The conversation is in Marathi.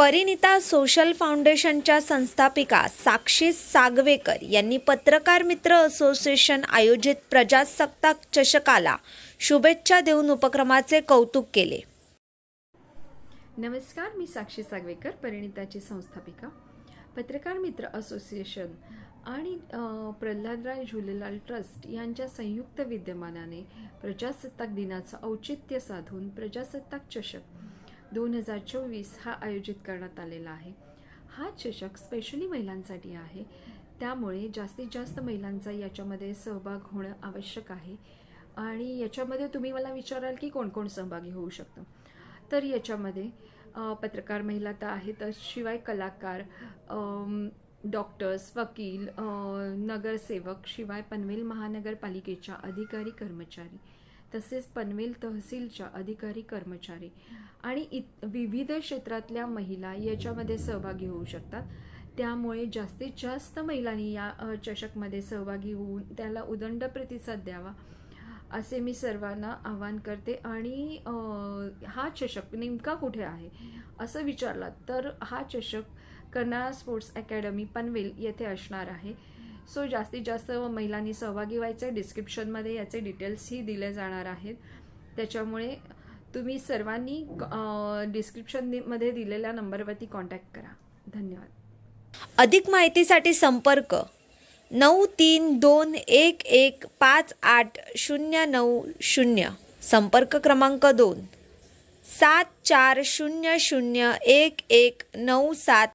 परिणिता सोशल फाउंडेशनच्या संस्थापिका साक्षी सागवेकर यांनी पत्रकार मित्र असोसिएशन आयोजित प्रजासत्ताक चषकाला शुभेच्छा देऊन उपक्रमाचे कौतुक केले. नमस्कार मी साक्षी सागवेकर परिणिताची संस्थापिका. पत्रकार मित्र असोसिएशन आणि प्रल्हादराय झुलेलाल ट्रस्ट यांच्या संयुक्त विद्यमानाने प्रजासत्ताक दिनाचं औचित्य साधून प्रजासत्ताक चषक दोन हजार चोवीस हा आयोजित करण्यात आलेला आहे. हा चषक स्पेशली महिलांसाठी आहे. त्यामुळे जास्तीत जास्त महिलांचा याच्यामध्ये सहभाग होणं आवश्यक आहे. आणि याच्यामध्ये तुम्ही मला विचाराल की कोण कोण सहभागी होऊ शकतं? तर याच्यामध्ये पत्रकार महिला तर आहेतच शिवाय कलाकार डॉक्टर्स वकील नगरसेवक शिवाय पनवेल महानगरपालिकेच्या अधिकारी कर्मचारी. तसेच पनवेल तहसीलच्या अधिकारी कर्मचारी आणि इत विविध क्षेत्रातल्या महिला याच्यामध्ये सहभागी होऊ शकतात. त्यामुळे जास्तीत जास्त महिलांनी या चषकमध्ये सहभागी होऊन त्याला उदंड प्रतिसाद द्यावा असे मी सर्वांना आवाहन करते. आणि हा चषक नेमका कुठे आहे असं विचारलात तर हा चषक कर्नाळा स्पोर्ट्स अकॅडमी पनवेल येथे असणार आहे. सो जास्तीत जास्त महिलांनी सहभागी व्हायचं आहे डिस्क्रिप्शनमध्ये याचे डिटेल्सही दिले जाणार आहेत. त्याच्यामुळे तुम्ही सर्वांनी डिस्क्रिप्शनमध्ये दिलेल्या नंबरवरती कॉन्टॅक्ट करा. धन्यवाद. अधिक माहितीसाठी संपर्क नऊ तीन दोन एक एक पाच आठ शून्य नऊ शून्य. संपर्क क्रमांक दोन. सात चार शून्य शून्य एक एक नऊ सात